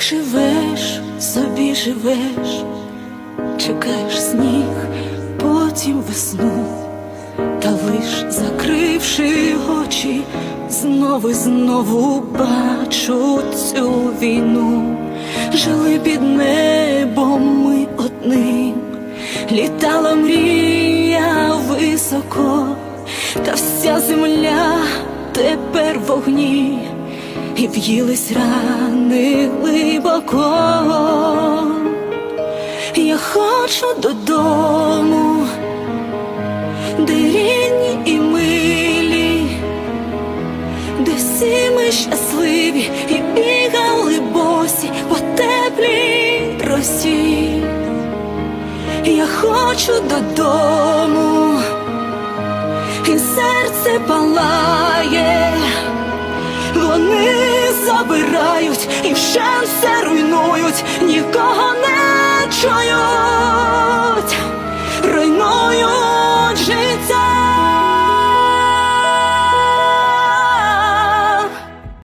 Так живеш, собі живеш, чекаєш сніг, потім весну, та лиш закривши очі, знову знову бачу цю війну. Жили під небом ми одним, літала мрія високо, та вся земля тепер вогні, і в'їлись рани глибоко. Я хочу додому, де рідні і милі, де всі ми щасливі і бігали босі по теплій росі. Я хочу додому, і серце палає, вони забирають і все руйнують, нікого не чую.